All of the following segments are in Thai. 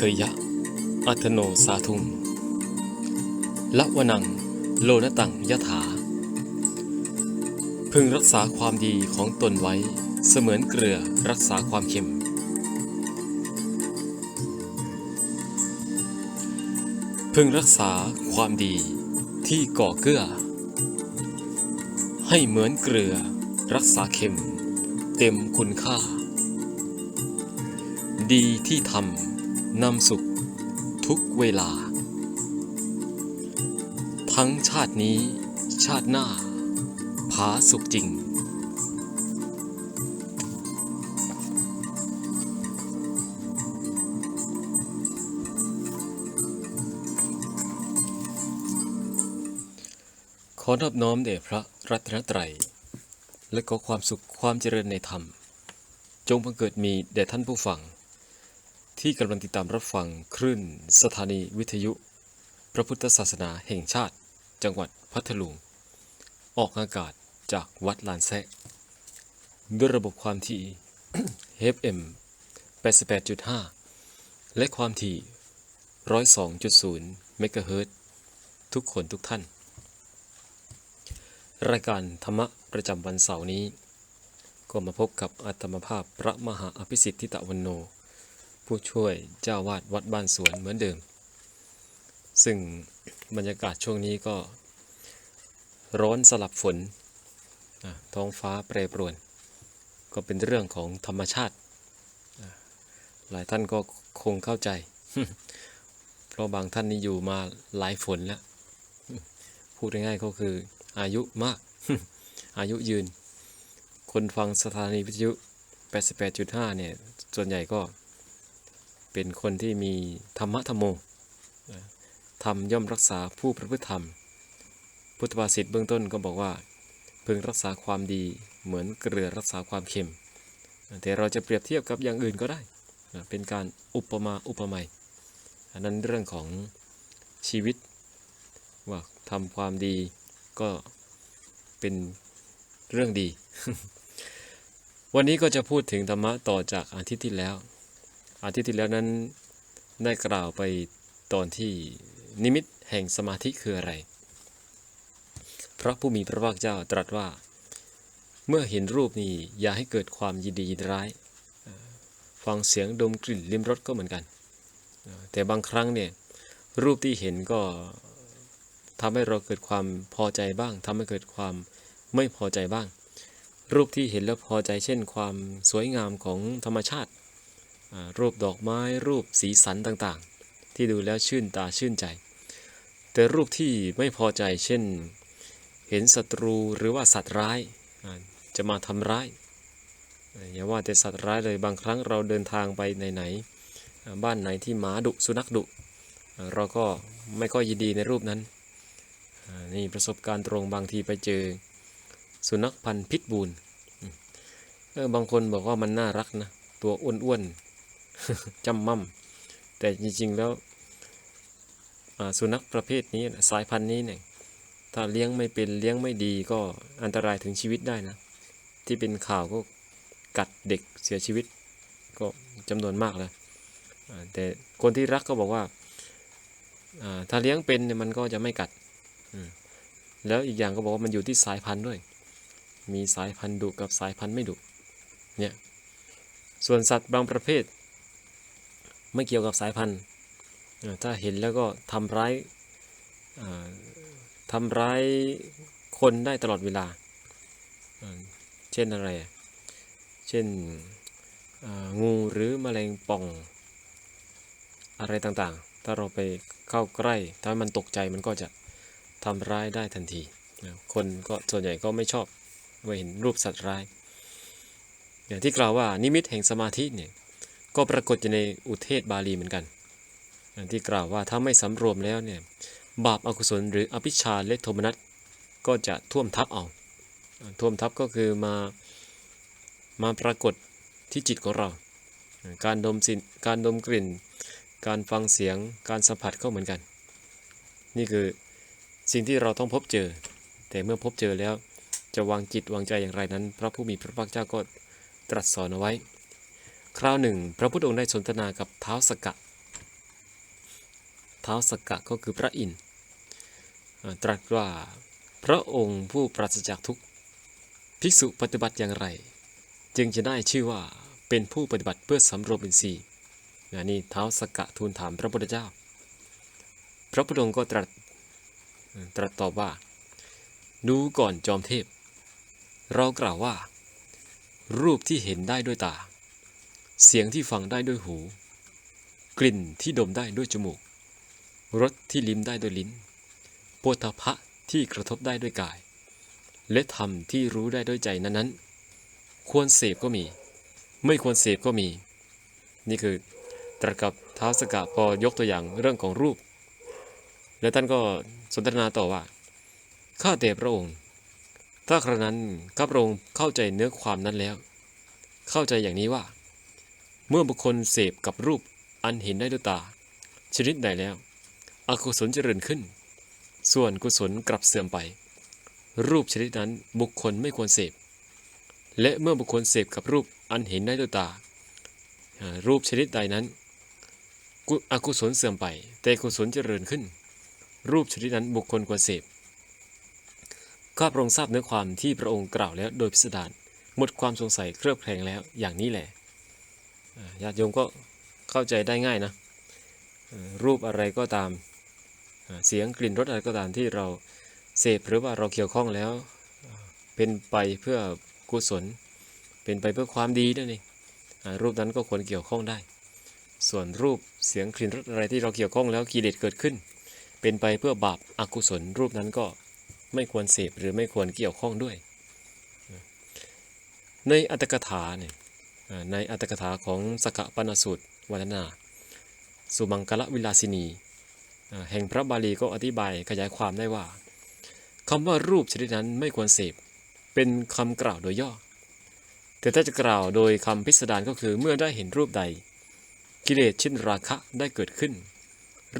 เคยยะ อัธโนสาทุงละวนัง โลนตังยะถา พึงรักษาความดีของตนไว้เสมือนเกลือรักษาความเค็ม พึงรักษาความดีที่ก่อเกื้อ ให้เหมือนเกลือรักษาเค็ม เต็มคุณค่า ดีที่ทำ นำสุข ทุกเวลา ทั้งชาตินี้ชาติหน้า ผาสุขจริง ขอนอบน้อมแด่พระรัตนตรัย และขอความสุขความเจริญในธรรม จงบังเกิดมีแด่ท่านผู้ฟัง ที่กำลังติดตามรับฟังคลื่นสถานีวิทยุ พระพุทธศาสนาแห่งชาติ จังหวัดพัทลุง ออกอากาศจากวัดลานแซะด้วยระบบความถี่ FM 88.5 และความถี่ 102.0 เมกะเฮิรตทุกคนทุกท่าน รายการธรรมะประจำวันเสาร์นี้ ก็มาพบกับอาตมภาพพระมหาอภิสิทธิตะวันโน ผู้ช่วยเจ้าวาดวัดบ้านสวนเหมือนเดิม ซึ่งบรรยากาศช่วงนี้ก็ ร้อนสลับฝน ท้องฟ้าแปรปรวน ก็เป็นเรื่องของธรรมชาติ หลายท่านก็คงเข้าใจ เพราะบางท่านนี่อยู่มาหลายฝนแล้ว พูดง่ายๆก็คืออายุมาก อายุยืน คนฟังสถานีวิทยุ 88.5 เนี่ย ส่วนใหญ่ก็ เป็นคนที่มีธรรมะธรรมโมนะธรรมย่อมรักษาผู้ประพฤติธรรม พุทธภาษิตเบื้องต้นก็บอกว่า พึงรักษาความดีเหมือนเกลือรักษาความเค็ม แต่เราจะเปรียบเทียบกับอย่างอื่นก็ได้ เป็นการอุปมาอุปไมยอันนั้นเรื่องของชีวิตว่าทำความดีก็เป็นเรื่องดี วันนี้ก็จะพูดถึงธรรมะต่อจากอาทิตย์ที่แล้ว อาทิตย์ที่แล้วนั้นได้กล่าวไปตอนที่นิมิตแห่งสมาธิคืออะไร พระผู้มีพระภาคเจ้าตรัสว่า เมื่อเห็นรูปนี้อย่าให้เกิดความยินดียินร้าย ฟังเสียงดมกลิ่นลิ้มรสก็เหมือนกัน แต่บางครั้งเนี่ยรูปที่เห็นก็ทำให้เราเกิดความพอใจบ้างทำให้เกิดความไม่พอใจบ้าง รูปที่เห็นแล้วพอใจเช่น ความสวยงามของธรรมชาติ รูปดอกไม้รูปสีสันต่างๆ ที่ดูแล้วชื่นตาชื่นใจ แต่รูปที่ไม่พอใจเช่น เห็นศัตรูหรือว่าสัตว์ร้ายจะมาทำร้ายอย่าว่าแต่สัตว์ร้ายเลยบางครั้งเราเดินทางไปไหนๆบ้านไหนที่หมาดุสุนัขดุ เราก็ไม่ค่อยยินดีในรูปนั้นนี่ประสบการณ์ตรงบางทีไปเจอ สุนัขพันธุ์พิษบูลบางคนบอกว่ามันน่ารักนะ ตัวอ้วนๆ จำมั่มแต่จริงๆแล้วสุนัขประเภทนี้สายพันธุ์นี้เนี่ยถ้าเลี้ยงไม่เป็นเลี้ยงไม่ดีก็อันตรายถึงชีวิตได้นะ ที่เป็นข่าวก็กัดเด็กเสียชีวิตก็จำนวนมากแล้วอ่าแต่คนที่รักก็บอกว่าถ้าเลี้ยงเป็นเนี่ยมันก็จะไม่กัด แล้วอีกอย่างก็บอกว่ามันอยู่ที่สายพันธุ์ด้วย มีสายพันธุ์ดุกับสายพันธุ์ไม่ดุเนี่ยส่วนสัตว์บางประเภท ไม่เกี่ยวกับสายพันธุ์ ถ้าเห็นแล้วก็ทำร้ายอ่าทำร้ายคนได้ตลอดเวลา เช่นอะไร เช่นงูหรือแมลงป่อง อะไรต่างๆ ถ้าเราไปเข้าใกล้ ถ้ามันตกใจมันก็จะทำร้ายได้ทันที คนก็ส่วนใหญ่ก็ไม่ชอบเมื่อเห็นรูปสัตว์ร้าย อย่างที่กล่าวว่านิมิตแห่งสมาธิเนี่ย ก็ปรากฏอยู่ในอุเทศบาลีเหมือนกัน ที่กล่าวว่าถ้าไม่สำรวมแล้วเนี่ยบาปอากุศลหรืออภิชาและโทมนัสก็จะท่วมทับเอา ท่วมทับก็คือมามาปรากฏที่จิตของเราอ่าการดมสินการดมกลิ่น การฟังเสียง การสัมผัสก็เหมือนกัน นี่คือสิ่งที่เราต้องพบเจอ แต่เมื่อพบเจอแล้วจะวางจิตวางใจอย่างไรนั้น พระผู้มีพระภาคเจ้าก็ตรัสสอนเอาไว้ คราวหนึ่ง พระพุทธองค์ได้สนทนากับเท้าสกะเท้าสกกะก็คือพระอินทร์ตรัสว่าพระองค์ผู้ปราศจากทุกข์ภิกษุปฏิบัติอย่างไร จึงจะได้ชื่อว่าเป็นผู้ปฏิบัติเพื่อสำรวมอินทรีย์นี่เท้าสกกะทูลถามพระพุทธเจ้า พระพุทธองค์ก็ตรัสตรัสตอบว่า ดูก่อนจอมเทพ เรากล่าวว่า รูปที่เห็นได้ด้วยตา เสียงที่ฟังได้ด้วยหู กลิ่นที่ดมได้ด้วยจมูก รสที่ลิ้มได้ด้วยลิ้นโปฏฐะที่กระทบได้ด้วยกาย และธรรมที่รู้ได้ด้วยใจนั้นๆ ควรเสพก็มี ไม่ควรเสพก็มี นี่คือตรกับท้าวสกะพอยกตัวอย่างเรื่องของรูป และท่านก็สนทนาต่อว่า ข้าแต่พระองค์ ถ้าครั้นั้นข้าพระองค์เข้าใจเนื้อความนั้นแล้ว เข้าใจอย่างนี้ว่า เมื่อบุคคลเสพกับรูปอันเห็นได้ด้วยตา ชนิดใดแล้ว อกุศลเจริญขึ้น ส่วนกุศลกลับเสื่อมไป รูปชนิดนั้นบุคคลไม่ควรเสพ และเมื่อบุคคลเสพกับรูปอันเห็นได้ด้วยตา รูปชนิดใดนั้นอกุศลเสื่อมไป แต่กุศลเจริญขึ้น รูปชนิดนั้นบุคคลควรเสพข้าพระองค์ทราบเนื้อความที่พระองค์กล่าวแล้วโดยพิสดารหมดความสงสัยเครือบแคลงแล้วอย่างนี้แหละ ญาติโยมก็เข้าใจได้ง่ายนะรูปอะไรก็ตามเสียงกลิ่นรสอะไรก็ตามที่เราเสพหรือว่าเราเกี่ยวข้องแล้ว เป็นไปเพื่อกุศล เป็นไปเพื่อความดีนั่นเองรูปนั้นก็ควรเกี่ยวข้องได้ ส่วนรูปเสียงกลิ่นรสอะไรที่เราเกี่ยวข้องแล้วกิเลสเกิดขึ้น เป็นไปเพื่อบาปอกุศล รูปนั้นก็ไม่ควรเสพหรือไม่ควรเกี่ยวข้องด้วย ในอัตถกถาเนี่ย ในอัตถกถาของสกปนสูตรวัฒนา สุมังกลวิลาสินี แห่งพระบาลีก็อธิบายขยายความได้ว่าคำว่ารูปชนิดนั้นไม่ควรเสพเป็นคำกล่าวโดยย่อ แต่ถ้าจะกล่าวโดยคำพิสดารก็คือเมื่อได้เห็นรูปใด กิเลสเช่นราคะได้เกิดขึ้น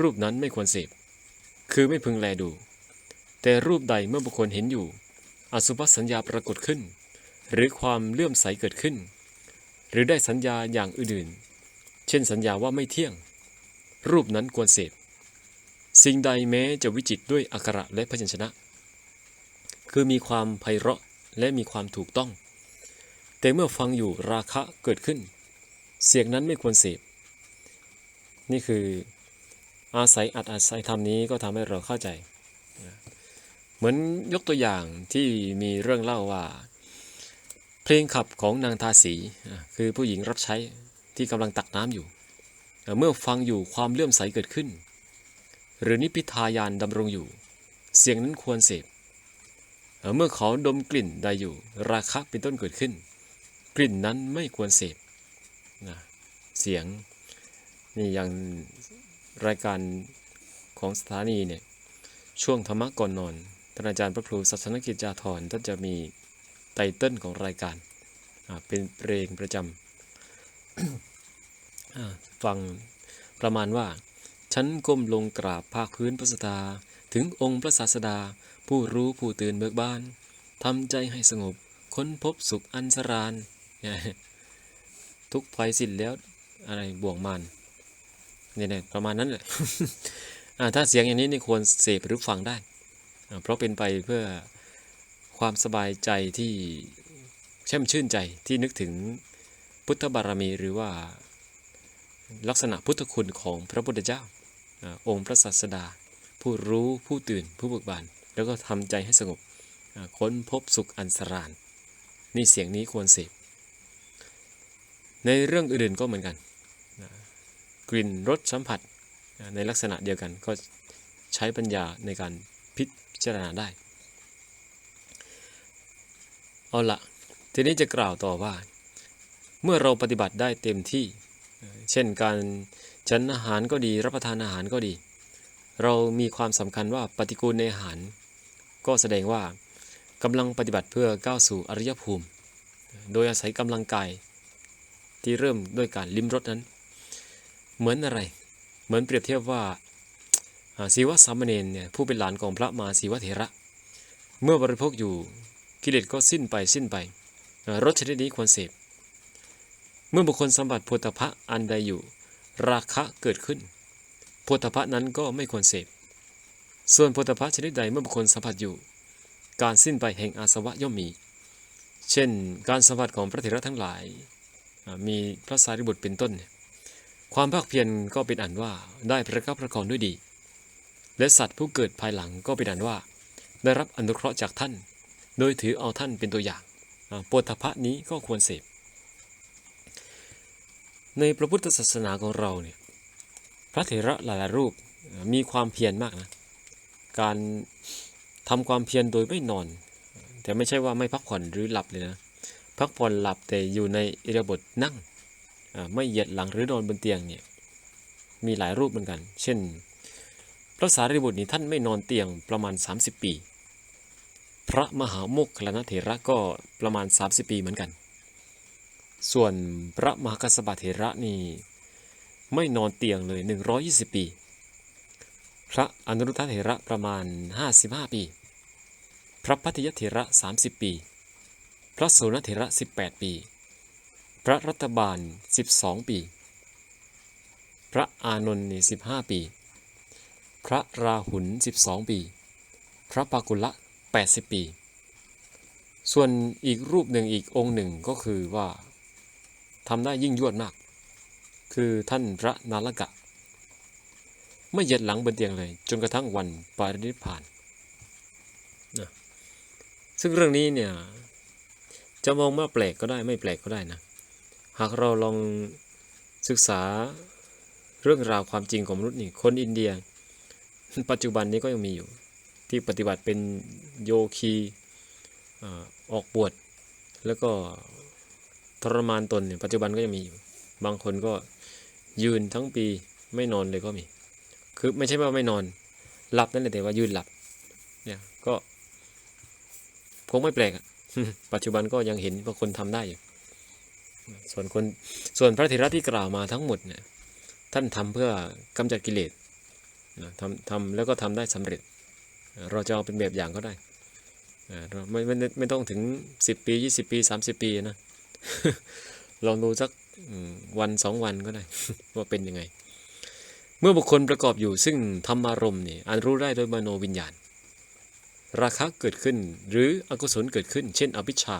รูปนั้นไม่ควรเสพคือไม่พึงแลดู แต่รูปใดเมื่อบุคคลเห็นอยู่ อสุภสัญญาปรากฏขึ้น หรือความเลื่อมใสเกิดขึ้น รือได้สัญญาอย่างอื่นๆ เช่นสัญญาว่าไม่เที่ยง รูปนั้นควรเสพ สิ่งใดแม้จะวิจิตด้วยอักขระและพยัญชนะ คือมีความไพเราะและมีความถูกต้อง แต่เมื่อฟังอยู่ราคะเกิดขึ้น เสียงนั้นไม่ควรเสพ นี่คืออาศัยอัดอาศัยธรรมนี้ก็ทำให้เราเข้าใจ เหมือนยกตัวอย่างที่มีเรื่องเล่าว่า เพลงขับของนางทาสีคือผู้หญิงรับใช้ที่กำลังตักน้ำอยู่ เมื่อฟังอยู่ความเลื่อมใสเกิดขึ้น หรือนิพิทายานดำรงอยู่ เสียงนั้นควรเสพเมื่อเขาดมกลิ่นใดอยู่ ราคะเป็นต้นเกิดขึ้น กลิ่นนั้นไม่ควรเสพนะเสียงนี่อย่างรายการของสถานีเนี่ยช่วงธรรมะก่อนนอนท่านอาจารย์พระครูศาสนกิจจาธรท่านจะมี ไตเติ้ลของรายการเป็นเพลงประจำฟังประมาณว่า ฉันก้มลงกราบภาคพื้นพระสตา ถึงองค์พระศาสดา ผู้รู้ผู้ตื่นเบิกบานทำใจให้สงบ ค้นพบสุขอันสรานทุกภัยสิ้นแล้วอะไรบ่วงมันเนี่ยประมาณนั้นแหละถ้าเสียงอย่างนี้นี่ควรเสพหรือฟังได้ เพราะเป็นไปเพื่อ ความสบายใจที่แช่มชื่นใจที่นึกถึงพุทธบารมีหรือว่าลักษณะพุทธคุณของพระพุทธเจ้าองค์พระศาสดา ผู้รู้ผู้ตื่นผู้เบิกบาน แล้วก็ทำใจให้สงบค้นพบสุขอันสราน นี่เสียงนี้ควรเสพในเรื่องอื่นก็เหมือนกันกลิ่นรสสัมผัสในลักษณะเดียวกันก็ใช้ปัญญาในการพิจารณาได้ เอาละทีนี้จะกล่าวต่อว่า เมื่อเราปฏิบัติได้เต็มที่ เช่นการฉันอาหารก็ดีรับประทานอาหารก็ดี เรามีความสำคัญว่าปฏิกูลในอาหาร ก็แสดงว่ากำลังปฏิบัติเพื่อก้าวสู่อริยภูมิ โดยอาศัยกำลังกายที่เริ่มด้วยการลิ้มรสนั้น เหมือนอะไร เหมือนเปรียบเทียบว่าศีวะสามเณรเนี่ยผู้เป็นหลานของพระมาศีวะเถระ เมื่อบริโภคอยู่ กิเลสก็สิ้นไปสิ้นไปรสชนิดนี้ควรเสพ เมื่อบุคคลสัมผัสโพธพะอันใดอยู่ ราคะเกิดขึ้นโพธพะนั้นก็ไม่ควรเสพ ส่วนโพธพะชนิดใดเมื่อบุคคลสัมผัสอยู่ การสิ้นไปแห่งอาสวะย่อมมี เช่น การสัมผัสของพระเถระทั้งหลาย มีพระสารีบุตรเป็นต้น ความภาคเพียรก็เป็นอันว่าได้ประคับประคองด้วยดี และสัตว์ผู้เกิดภายหลังก็เป็นอันว่า ได้รับอนุเคราะห์จากท่าน โดยถือเอาท่านเป็นตัวอย่างอ่าโพะนี้ก็ควรเสพ ในพระพุทธศาสนาของเราเนี่ยพระเถระหลายๆรูปมีความเพียรมากนะ การทำความเพียรโดยไม่นอน แต่ไม่ใช่ว่าไม่พักผ่อนหรือหลับเลยนะ พักผ่อนหลับแต่อยู่ในอิริบถนั่ง ไม่เหยียดหลังหรือนอนบนเตียงเนี่ยมีหลายรูปเหมือนกัน เช่น พระสารีบุตรนี่ท่านไม่นอนเตียงประมาณ 30 ปี พระมหาโมคคลนะเถระก็ประมาณ 30 ปีเหมือนกัน ส่วนพระมหากัสสปะเถระนี่ไม่นอนเตียงเลย 120 ปี พระอนุรุทธเถระประมาณ 55 ปี พระพัทยเถระ 30 ปี พระโสนเถระ 18 ปี พระรัตบาล 12 ปี พระอานนท์นี่15 ปี พระราหุล 12 ปี พระปากุละ 80 ปี ส่วนอีกรูปหนึ่งอีกองค์หนึ่งก็คือว่าทำได้ยิ่งยวดมาก คือท่านพระนาลกะ ไม่เหยียดหลังบนเตียงเลย จนกระทั่งวันปรินิพพานนะซึ่งเรื่องนี้เนี่ยจะมองว่าแปลกก็ได้ไม่แปลกก็ได้นะ หากเราลองศึกษาเรื่องราวความจริงของมนุษย์นี่คนอินเดีย ปัจจุบันนี้ก็ยังมีอยู่ ที่ปฏิบัติเป็นโยคีออกบวชแล้วก็ทรมานตนเนี่ยปัจจุบันก็ยังมีอยู่บางคนก็ยืนทั้งปีไม่นอนเลยก็มี คือไม่ใช่ว่าไม่นอนหลับนั่นแหละแต่ว่ายืนหลับ เนี่ยก็คงไม่แปลกอะปัจจุบันก็ยังเห็นว่าคนทำได้อยู่ส่วนคนส่วนพระเถระที่กล่าวมาทั้งหมดเนี่ยท่านทำเพื่อกำจัดกิเลสนะทำทำแล้วก็ทำได้สำเร็จ เราจะเอาเป็นแบบอย่างก็ได้เราไม่ไม่ไม่ต้องถึง 10 ปี 20 ปี 30 ปีนะ ลองดูสักวันสองวันก็ได้ ว่าเป็นยังไง เมื่อบุคคลประกอบอยู่ซึ่งธรรมารมณ์นี่อันรู้ได้โดยมโนวิญญาณ ราคะเกิดขึ้นหรืออกุศลเกิดขึ้น เช่น อภิชา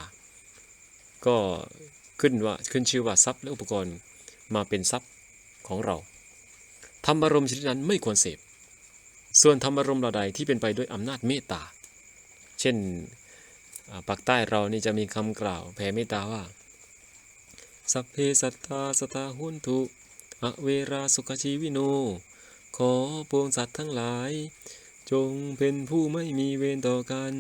ก็ขึ้นว่าขึ้นชื่อว่าทรัพย์และอุปกรณ์มาเป็นทรัพย์ของเราธรรมารมณ์ชนิดนั้นไม่ควรเสพ ส่วนธรรมารมณ์เราใดที่เป็นไปด้วยอำนาจเมตตา เช่นปากใต้เรานี่จะมีคำกล่าวแผ่เมตตาว่า สัพเพสัตตาสตาหุนทุอเวราสุขชีวิโน ขอปวงสัตว์ทั้งหลาย จงเป็นผู้ไม่มีเวรต่อกัน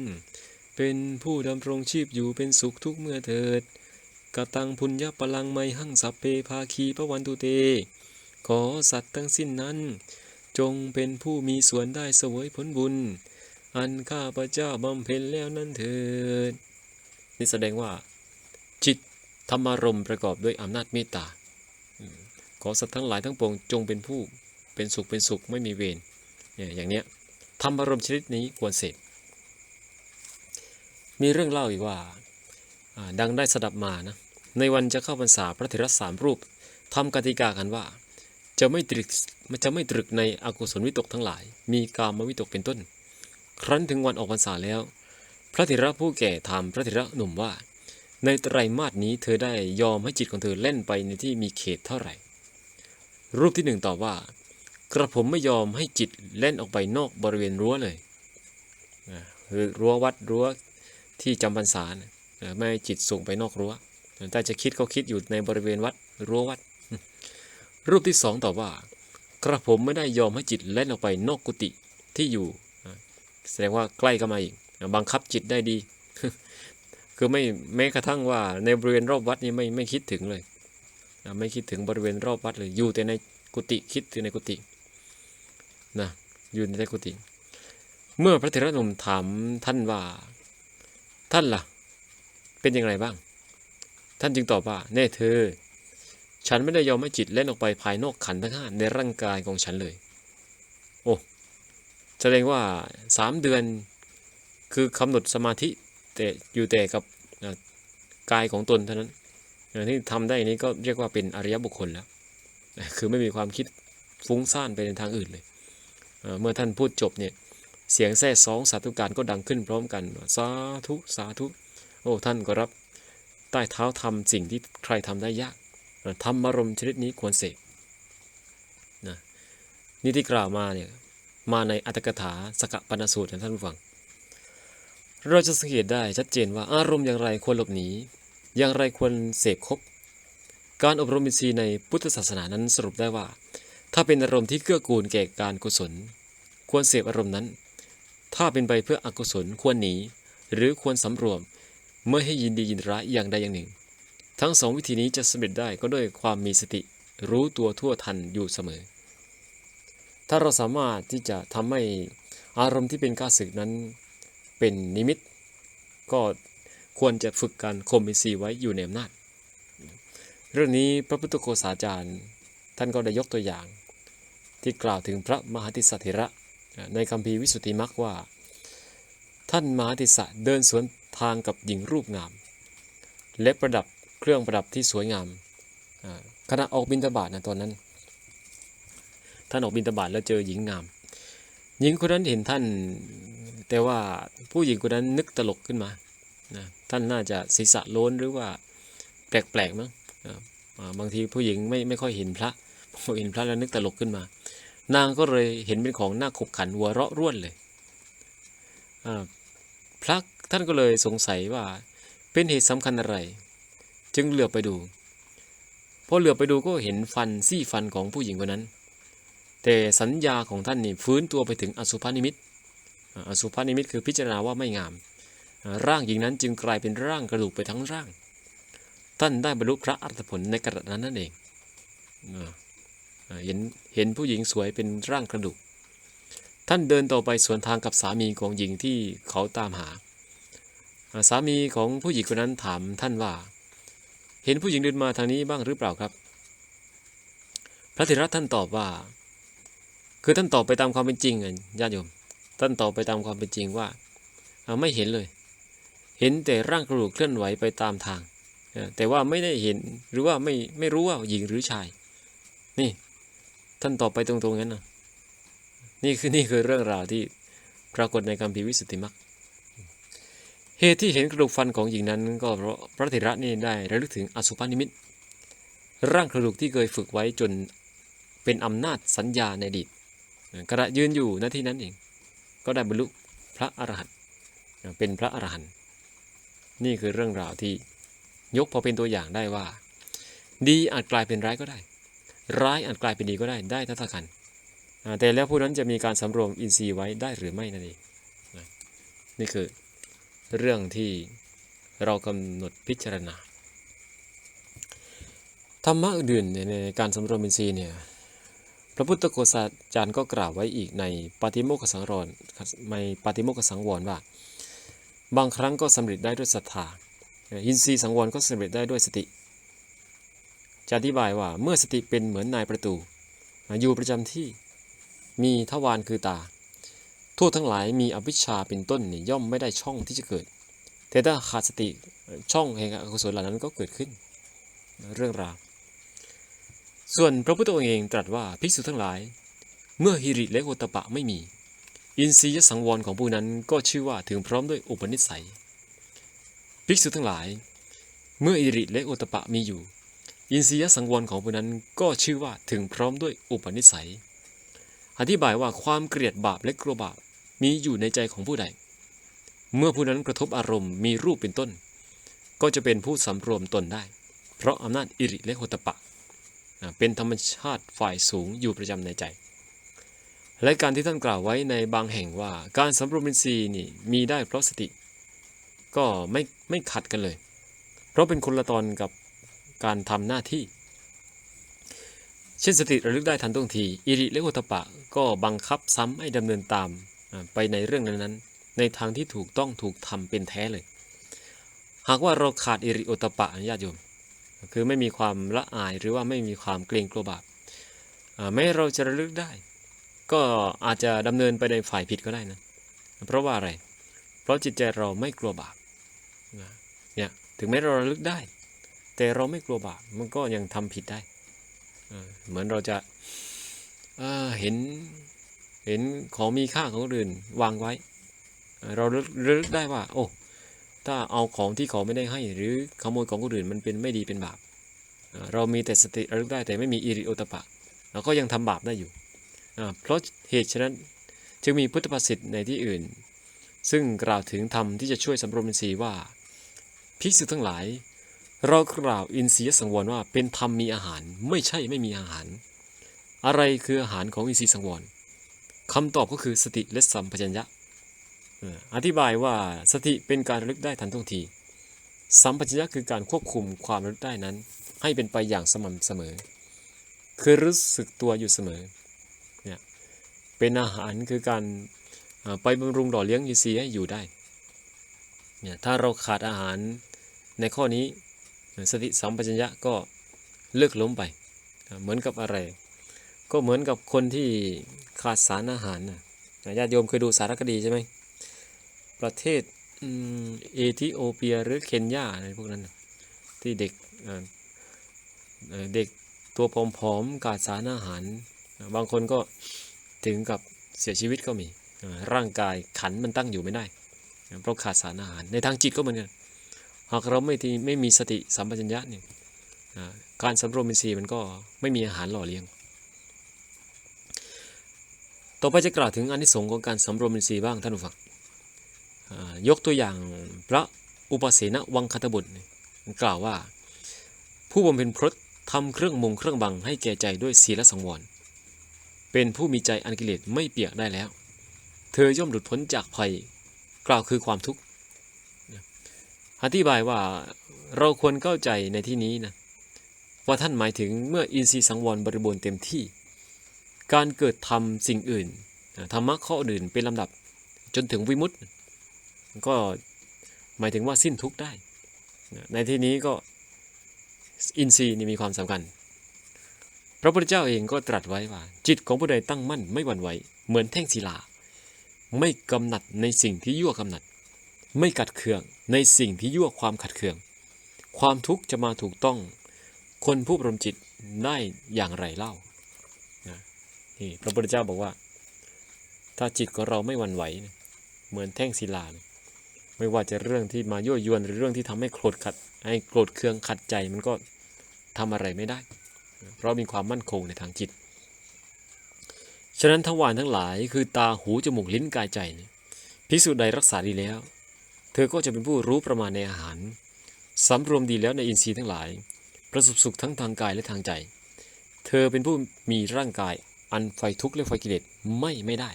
เป็นผู้ดำรงชีพอยู่เป็นสุขทุกเมื่อเถิดกตังพุญญปลังไมหังสัพเพภาคีพระวันตุเต ขอสัตว์ทั้งสิ้นนั้น จงเป็นผู้มีส่วนได้เสวยผลบุญ อันข้าพระเจ้าบำเพ็ญแล้วนั่นเถิด นี่แสดงว่า จิตธรรมารมประกอบด้วยอำนาจเมตตา ขอสัตว์ทั้งหลายทั้งปวงจงเป็นผู้เป็นสุขเป็นสุขไม่มีเวรเนี่ยอย่างเนี้ยธรรมารมชนิดนี้ควรเสพมีเรื่องเล่าอีกว่าอ่าดังได้สดับมานะในวันจะเข้าพรรษาพระเถระสามรูปทำกติกากันว่า จะไม่ตรึกจะไม่ตรึกในอกุศลวิตกทั้งหลาย มีกามวิตกเป็นต้น ครั้นถึงวันออกพรรษาแล้ว พระเถระผู้แก่ถามพระเถระหนุ่มว่า ในไตรมาสนี้เธอได้ยอมให้จิตของเธอเล่นไปในที่มีเขตเท่าไหร่ รูปที่หนึ่งตอบว่า กระผมไม่ยอมให้จิตเล่นออกไปนอกบริเวณรั้วเลยคือรั้ววัดรั้วที่จำพรรษาไม่จิตส่งไปนอกรั้วถ้าจะคิดก็คิดอยู่ในบริเวณวัดรั้ววัด รูปที่สองตอบว่า กระผมไม่ได้ยอมให้จิตเล่นออกไปนอกกุฏิที่อยู่ แสดงว่าใกล้เข้ามาอีกบังคับจิตได้ดี คือไม่แม้กระทั่งว่าในบริเวณรอบวัดนี้ไม่ไม่คิดถึงเลย ไม่คิดถึงบริเวณรอบวัดเลย อยู่แต่ในกุฏิคิดแต่ในกุฏินะอยู่ในกุฏิเมื่อพระเถระหนุ่มถามท่านว่า ท่านล่ะ เป็นอย่างไรบ้าง ท่านจึงตอบว่าแน่เธอ ฉันไม่ได้ยอมให้จิตเล่นออกไปภายนอกขันทั้งห้าในร่างกายของฉันเลย โอ้ แสดงว่าสามเดือนคือกำหนดสมาธิแต่อยู่แต่กับกายของตนเท่านั้นที่ทำได้อย่างนี้ก็เรียกว่าเป็นอริยบุคคลแล้ว คือไม่มีความคิดฟุ้งซ่านไปในทางอื่นเลย เมื่อท่านพูดจบเนี่ยเสียงแท้สองสาธุการก็ดังขึ้นพร้อมกัน สาธุ สาธุ โอ้ท่านก็รับ ใต้เท้าทำสิ่งที่ใครทำได้ยาก ธรรมารมณ์ชนิดนี้ควรเสกนะนี่ที่กล่าวมาเนี่ยมาในอัตถกถาสกปนสูตรนะท่านผู้ฟัง เราจะสังเกตได้ชัดเจนว่าอารมณ์อย่างไรควรหลบหนี อย่างไรควรเสพคบ การอบรมอินทรีย์ในพุทธศาสนานั้นสรุปได้ว่า ถ้าเป็นอารมณ์ที่เกื้อกูลแก่การกุศล ควรเสพอารมณ์นั้น ถ้าเป็นไปเพื่ออกุศลควรหนี หรือควรสำรวมไม่ให้ยินดียินร้ายอย่างใดอย่างหนึ่ง ทั้งสองวิธีนี้จะสำเร็จได้ก็ด้วยความมีสติรู้ตัวทั่วทันอยู่เสมอ ถ้าเราสามารถที่จะทำให้อารมณ์ที่เป็นก้าศึกนั้นเป็นนิมิต ก็ควรจะฝึกการคมอินทรีย์ไว้อยู่ในอำนาจ เรื่องนี้พระพุทธโฆษาจารย์ ท่านก็ได้ยกตัวอย่าง ที่กล่าวถึงพระมหาติสสะเถระ ในคำพีวิสุทธิมรรคว่า ท่านมหาติสะเดินสวนทางกับหญิงรูปงาม และประดับ เครื่องประดับที่สวยงามขณะออกบิณฑบาตนะตอนนั้น ท่านออกบิณฑบาตแล้วเจอหญิงงาม หญิงคนนั้นเห็นท่าน แต่ว่าผู้หญิงคนนั้นนึกตลกขึ้นมานะท่านน่าจะศีรษะโล้นหรือว่าแปลกๆมั้งบางทีผู้หญิงไม่ไม่ค่อยเห็นพระพอเห็นพระแล้วนึกตลกขึ้นมา นางก็เลยเห็นเป็นของหน่าขบขันหัวเราะร่วนเลยพระท่านก็เลยสงสัยว่าเป็นเหตุสำคัญอะไร จึงเหลือบไปดูพอเหลือบไปดูก็เห็นฟันซี่ฟันของผู้หญิงคนนั้น แต่สัญญาของท่านนี่ฟื้นตัวไปถึงอสุภนิมิตอสุภนิมิตคือพิจารณาว่าไม่งาม ร่างหญิงนั้นจึงกลายเป็นร่างกระดูกไปทั้งร่าง ท่านได้บรรลุพระอรหัตผลในกระนั้นนั่นเองเห็นเห็นผู้หญิงสวยเป็นร่างกระดูก ท่านเดินต่อไปสวนทางกับสามีของหญิงที่เขาตามหา สามีของผู้หญิงคนนั้นถามท่านว่า เห็นผู้หญิงเดินมาทางนี้บ้างหรือเปล่าครับ พระเถระท่านตอบว่า คือท่านตอบไปตามความเป็นจริงอะญาติโยม ท่านตอบไปตามความเป็นจริงว่าไม่เห็นเลย เห็นแต่ร่างกระดูกเคลื่อนไหวไปตามทาง แต่ว่าไม่ได้เห็นหรือว่าไม่ไม่รู้ว่าหญิงหรือชาย นี่ท่านตอบไปตรงๆงั้นนะนี่คือนี่คือเรื่องราวที่ปรากฏในคัมภีวิสุทธิมรรค เหตุที่เห็นกระดูกฟันของหญิงนั้น ก็เพราะพระเถระนี่ได้ระลึกถึงอสุภนิมิต ร่างกระดูกที่เคยฝึกไว้จนเป็นอำนาจสัญญาในอดีตขณะยืนอยู่ณที่นั้นเอง ก็ได้บรรลุพระอรหันต์เป็นพระอรหันต์นี่คือเรื่องราวที่ยกพอเป็นตัวอย่างได้ว่า ดีอาจกลายเป็นร้ายก็ได้ ร้ายอาจกลายเป็นดีก็ได้ได้ทั้งกันแต่แล้วผู้นั้นจะมีการสำรวมอินทรีย์ไว้ได้หรือไม่นั่นเองนี่คือ เรื่องที่เรากำหนดพิจารณา ธรรมะอื่นๆเนี่ยในการสำรวมอินทรีย์เนี่ยพระพุทธโฆษาจารย์ก็กล่าวไว้อีกในปาติโมกขสังวรในปาติโมกขสังวรว่า บางครั้งก็สำเร็จได้ด้วยศรัทธาอินทรีย์สังวรก็สำเร็จได้ด้วยสติ จะอธิบายว่าเมื่อสติเป็นเหมือนนายประตู อยู่ประจำที่มีทวารคือตา โทษทั้งหลายมีอวิชชาเป็นต้นนี่ย่อมไม่ได้ช่องที่จะเกิด แต่ถ้าขาดสติช่องแห่งอกุศลเหล่านั้นก็เกิดขึ้น เรื่องราว ส่วนพระพุทธองค์เองตรัสว่าภิกษุทั้งหลาย เมื่อฮิริและโอตปะไม่มี อินทรียสังวรของผู้นั้นก็ชื่อว่าถึงพร้อมด้วยอุปนิสัย ภิกษุทั้งหลาย เมื่ออิริและโอตตปะมีอยู่ อินทรียสังวรของผู้นั้นก็ชื่อว่าถึงพร้อมด้วยอุปนิสัย อธิบายว่าความเกลียดบาปและกลัวบาป มีอยู่ในใจของผู้ใด เมื่อผู้นั้นกระทบอารมณ์มีรูปเป็นต้น ก็จะเป็นผู้สำรวมตนได้ เพราะอำนาจอิริและโอตปะ เป็นธรรมชาติฝ่ายสูงอยู่ประจำในใจ และการที่ท่านกล่าวไว้ในบางแห่งว่า การสำรวมอินทรีย์นี่มีได้เพราะสติ ก็ไม่ไม่ขัดกันเลย เพราะเป็นคนละตอนกับการทำหน้าที่เช่นสติระลึกได้ทันท่วงที อิริและโอตปะก็บังคับซ้ำให้ดำเนินตาม ไปในเรื่องนั้นๆ ในทางที่ถูกต้องถูกทำเป็นแท้เลย หากว่าเราขาดอิริโอตปะญาติโยม คือไม่มีความละอายหรือว่าไม่มีความเกรงกลัวบาปแม้เราจะระลึกได้ ก็อาจจะดำเนินไปในฝ่ายผิดก็ได้นะ เพราะว่าอะไร เพราะจิตใจเราไม่กลัวบาปเนี่ยถึงแม้เราระลึกได้ แต่เราไม่กลัวบาปมันก็ยังทำผิดได้ เหมือนเราจะเอ่อเห็น เห็นของมีค่าของคนอื่นวางไว้ เราระลึกได้ว่า โอ้ ถ้าเอาของที่เขาไม่ได้ให้ หรือขโมยของคนอื่นมันเป็นไม่ดีเป็นบาป เรามีแต่สติระลึกได้แต่ไม่มีอิริโอตปะ เราก็ยังทำบาปได้อยู่ เพราะเหตุฉะนั้นจึงมีพุทธภาษิตในที่อื่น ซึ่งกล่าวถึงธรรมที่จะช่วยสำรวมอินทรีย์ว่าภิกษุทั้งหลาย เรากล่าวอินทรียสังวรว่าเป็นธรรมมีอาหารไม่ใช่ไม่มีอาหาร อะไรคืออาหารของอินทรีย์สังวร คำตอบก็คือสติและสัมปชัญญะอธิบายว่าสติเป็นการระลึกได้ทันท่วงที สัมปชัญญะคือการควบคุมความระลึกได้นั้น ให้เป็นไปอย่างสม่ำเสมอ คือรู้สึกตัวอยู่เสมอเนี่ยเป็นอาหารคือการไปบำรุงหล่อเลี้ยงอินทรีย์ให้อยู่ได้เนี่ยถ้าเราขาดอาหารในข้อนี้สติสัมปชัญญะก็เลิกล้มไป เหมือนกับอะไร ก็เหมือนกับคนที่ ขาดสารอาหารนะญาติโยมเคยดูสารคดีใช่ไหมประเทศเอธิโอเปียหรือเคนยาอะไรพวกนั้นที่เด็กเเด็กตัวผอมๆขาดสารอาหาร บางคนก็ถึงกับเสียชีวิตก็มีร่างกายขันมันตั้งอยู่ไม่ได้ เพราะขาดสารอาหาร ในทางจิตก็เหมือนกันหากเราไม่ที่ไม่มีสติสัมปชัญญะเนี่ยการสำรวมอินทรีย์มันก็ไม่มีอาหารหล่อเลี้ยง ต่อไปจะกล่าวถึงอานิสงส์ของการสำรวมอินทรีย์บ้างท่านผู้ฟังยกตัวอย่างพระอุปเสนวังคตบุตรกล่าวว่า ผู้บำเพ็ญพรตทำเครื่องมงเครื่องบังให้แก่ใจด้วยศีลสังวร เป็นผู้มีใจอันกิเลสไม่เปียกได้แล้ว เธอย่อมหลุดพ้นจากภัยกล่าวคือความทุกข์อธิบายว่าเราควรเข้าใจในที่นี้นะว่าท่านหมายถึงเมื่ออินทรีย์สังวรบริบูรณ์เต็มที่ การเกิดทำสิ่งอื่นธรรมะข้ออื่นเป็นลำดับจนถึงวิมุตติ ก็หมายถึงว่าสิ้นทุกข์ได้ ในที่นี้ก็อินทรีย์นี่มีความสำคัญ พระพุทธเจ้าเองก็ตรัสไว้ว่า จิตของผู้ใดตั้งมั่นไม่หวั่นไหวเหมือนแท่งศิลา ไม่กำหนัดในสิ่งที่ยั่วกำหนัด ไม่กัดเคืองในสิ่งที่ยั่วความขัดเคือง ความทุกข์จะมาถูกต้อง คนผู้บรมจิตได้อย่างไรเล่า นี่พระพุทธเจ้าบอกว่า ถ้าจิตของเราไม่หวั่นไหว เหมือนแท่งศิลา ไม่ว่าจะเรื่องที่มายั่วยวนหรือเรื่องที่ทำให้โกรธขัด ให้โกรธเคืองขัดใจมันก็ทำอะไรไม่ได้ เพราะมีความมั่นคงในทางจิต ฉะนั้นทวารทั้งหลายคือตาหูจมูกลิ้นกายใจพิสูจน์ใดรักษาดีแล้ว เธอก็จะเป็นผู้รู้ประมาณในอาหารสำรวมดีแล้วในอินทรีย์ทั้งหลาย ประสบสุขทั้งทางกายและทางใจ เธอเป็นผู้มีร่างกาย อันไฟทุกข์และไฟกิเลสไม่ไม่ได้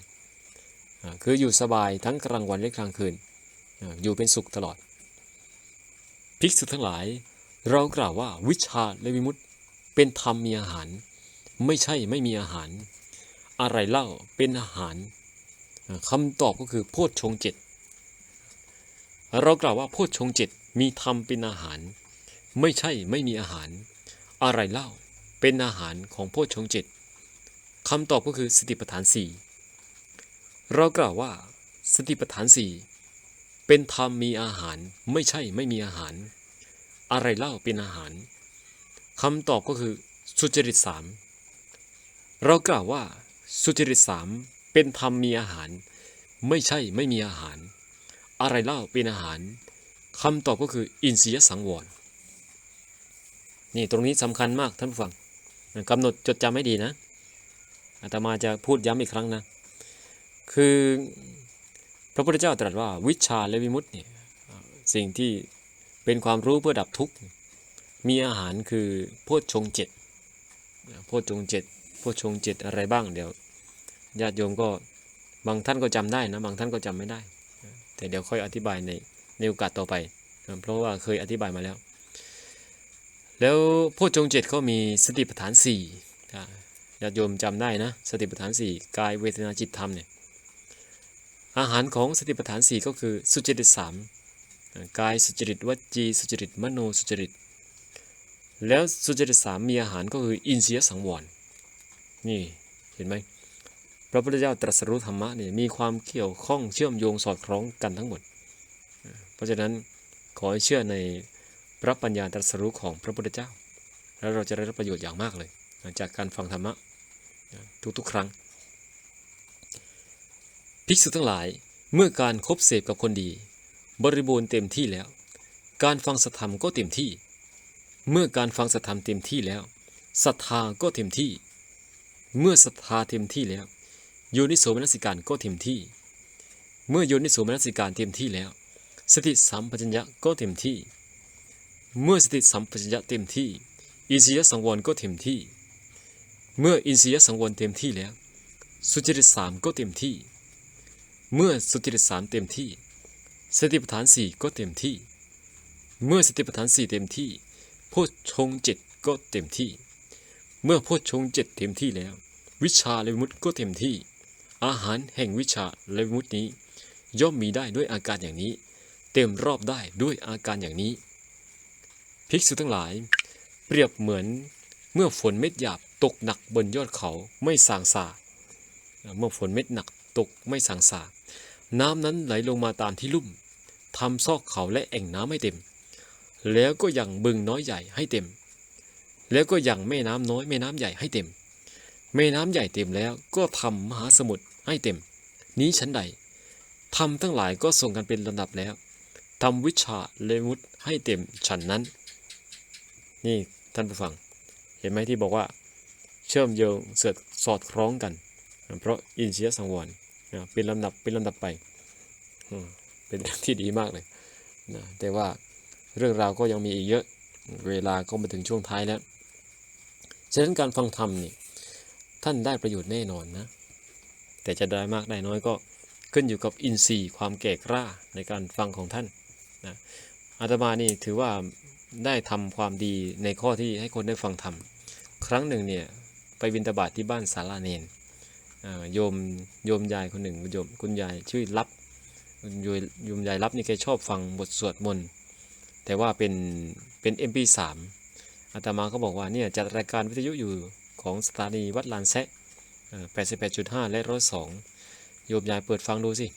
คืออยู่สบายทั้งกลางวันและกลางคืน อยู่เป็นสุขตลอด ภิกษุทั้งหลาย เรากล่าวว่าวิชาและวิมุตติเป็นธรรมมีอาหาร ไม่ใช่ไม่มีอาหาร อะไรเล่าเป็นอาหารคำตอบก็คือโพชฌงเจ็ดเรากล่าวว่าโพชฌงเจ็ดมีธรรมเป็นอาหาร ไม่ใช่ไม่มีอาหาร อะไรเล่าเป็นอาหารของโพชฌงเจ็ด คำตอบก็คือสติปัฏฐานสี่เรากล่าวว่าสติปัฏฐานสี่เป็นธรรมมีอาหารไม่ใช่ไม่มีอาหาร อะไรเล่าเป็นอาหารคำตอบก็คือสุจริตสามเรากล่าวว่าสุจริตสามเป็นธรรมมีอาหาร ไม่ใช่ไม่มีอาหาร อะไรเล่าเป็นอาหารคำตอบก็คืออินทรียสังวรนี่ตรงนี้สำคัญมากท่านผู้ฟังกำหนดจดจำให้ดีนะ อาตมาจะพูดย้ำอีกครั้งนะ คือพระพุทธเจ้าตรัสว่าวิชาและวิมุตติเนี่ยสิ่งที่เป็นความรู้เพื่อดับทุกข์ มีอาหารคือโพชฌงเจ็ดโพชฌงเจ็ดโพชฌงเจ็ดอะไรบ้างเดี๋ยวญาติโยมก็บางท่านก็จำได้นะบางท่านก็จำไม่ได้ แต่เดี๋ยวค่อยอธิบายในในโอกาสต่อไป เพราะว่าเคยอธิบายมาแล้ว แล้วโพชฌงเจ็ดก็มีสติปัฏฐานสี่ ญาติโยมจำได้นะ สติปัฏฐานสี่กายเวทนาจิตธรรมเนี่ยอาหารของสติปัฏฐานสี่ก็คือสุจริตสามกายสุจริตวจีสุจริตมโนสุจริต แล้วสุจริตสามมีอาหารก็คืออินทรียสังวรนี่เห็นไหมพระพุทธเจ้าตรัสรู้ธรรมะเนี่ยมีความเกี่ยวข้องเชื่อมโยงสอดคล้องกันทั้งหมด เพราะฉะนั้นขอให้เชื่อในพระปัญญาตรัสรู้ของพระพุทธเจ้า แล้วเราจะได้รับประโยชน์อย่างมากเลย จากการฟังธรรมะ ทุกๆ ครั้ง ภิกษุทั้งหลายเมื่อการคบเสพกับคนดี บริบูรณ์เต็มที่แล้ว การฟังสธรรมก็เต็มที่ เมื่อการฟังสธรรมเต็มที่แล้วศรัทธาก็เต็มที่ เมื่อศรัทธาเต็มที่แล้วโยนิโสมนสิการก็เต็มที่ เมื่อโยนิโสมนสิการเต็มที่แล้ว สติสัมปชัญญะก็เต็มที่ เมื่อสติสัมปชัญญะเต็มที่อินทรียสังวรก็เต็มที่ เมื่ออินทรียสังวรเต็มที่แล้ว สุจริตสามก็เต็มที่ เมื่อสุจริตสามเต็มที่ สติปัฏฐานสี่ก็เต็มที่ เมื่อสติปัฏฐานสี่เต็มที่โพชฌงเจ็ดก็เต็มที่ เมื่อโพชฌงเจ็ดเต็มที่แล้ว วิชาและวิมุตติก็เต็มที่ อาหารแห่งวิชาและวิมุตตินี้ ย่อมมีได้ด้วยอาการอย่างนี้ เต็มรอบได้ด้วยอาการอย่างนี้ ภิกษุทั้งหลาย เปรียบเหมือนเมื่อฝนเม็ดหยาบ ตกหนักบนยอดเขาไม่สางสาเมื่อฝนเม็ดหนักตกไม่สางสาน้ำนั้นไหลลงมาตามที่ลุ่มทำซอกเขาและแอ่งน้ำให้เต็ม แล้วก็ยังบึงน้อยใหญ่ให้เต็ม แล้วก็ยังแม่น้ำน้อยแม่น้ำใหญ่ให้เต็ม แม่น้ำใหญ่เต็มแล้วก็ทำมหาสมุทรให้เต็ม นี้ชั้นใดทำทั้งหลายก็ส่งกันเป็นลำดับแล้วทำวิชาเลมุตให้เต็มฉันนั้น นี่ท่านผู้ฟัง เห็นไหมที่บอกว่า เชื่อมโยงเสดสอดคล้องกัน เพราะอินเสียสังวรนะเป็นลำดับเป็นลำดับไปเป็นเรื่องที่ดีมากเลยนะแต่ว่าเรื่องราวก็ยังมีอีกเยอะ เวลาก็มาถึงช่วงท้ายแล้ว ฉะนั้นการฟังธรรมนี่ท่านได้ประโยชน์แน่นอนนะ แต่จะได้มากได้น้อยก็ขึ้นอยู่กับอินทรีย์ความแก่กล้าในการฟังของท่านนะอาตมานี่ถือว่าได้ทำความดีในข้อที่ให้คนได้ฟังธรรม ครั้งหนึ่งเนี่ย ไปบิณฑบาตที่บ้านสาราเนนอ่าโยมโยมยายคนหนึ่งโยมคุณยายชื่อลับโยมโยมยายลับนี่แกชอบฟังบทสวดมนต์แต่ว่าเป็นเป็น MP3 อาตมาก็บอกว่าเนี่ยจัดรายการวิทยุอยู่ของสถานีวัดลานแซะอ่า88.5 และ102โยมยายเปิดฟังดูสิ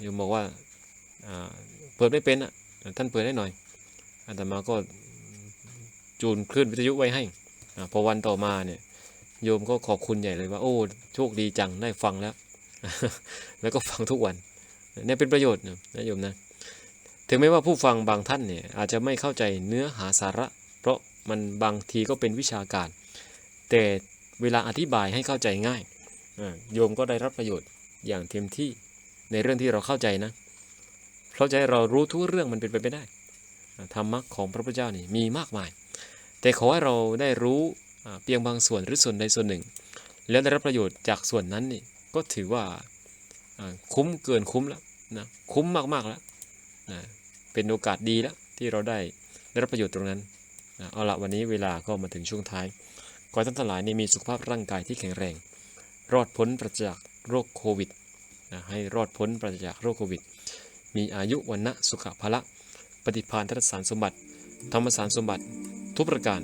โยมบอกว่าเปิดไม่เป็นอะท่านเปิดให้หน่อยอาตมาก็จูนคลื่นวิทยุไว้ให้อพอวันต่อมาเนี่ย โยมก็ขอบคุณใหญ่เลยว่า โอ้โชคดีจังได้ฟังแล้ว แล้วก็ฟังทุกวันเนี่ยเป็นประโยชน์นะโยมนะถึงแม้ว่าผู้ฟังบางท่านเนี่ยอาจจะไม่เข้าใจเนื้อหาสาระ เพราะมันบางทีก็เป็นวิชาการ แต่เวลาอธิบายให้เข้าใจง่ายโยมก็ได้รับประโยชน์อย่างเต็มที่ในเรื่องที่เราเข้าใจนะ เพราะให้เรารู้ทุกเรื่องมันเป็นไปไม่ได้ธรรมะของพระพุทธเจ้านี่มีมากมาย แต่ขอให้เราได้รู้ เพียงบางส่วนหรือส่วนใดส่วนหนึ่ง แล้วได้รับประโยชน์จากส่วนนั้นนี่ก็ถือว่าคุ้มเกินคุ้มแล้วนะคุ้มมากๆแล้วนะเป็นโอกาสดีแล้วที่เราได้ได้รับประโยชน์ตรงนั้นนะเอาละวันนี้เวลาก็มาถึงช่วงท้ายขอให้ท่านทั้งหลายนี่มีสุขภาพร่างกายที่แข็งแรง รอดพ้นปราศจากโรคโควิดนะให้รอดพ้นปราศจากโรคโควิด มีอายุวันนะสุขภาละปฏิภาณทัศสารสมบัติ ธรรมสารสมบัติ ทุกประการ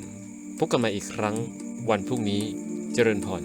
พบกันใหม่อีกครั้งวันพรุ่งนี้เจริญพร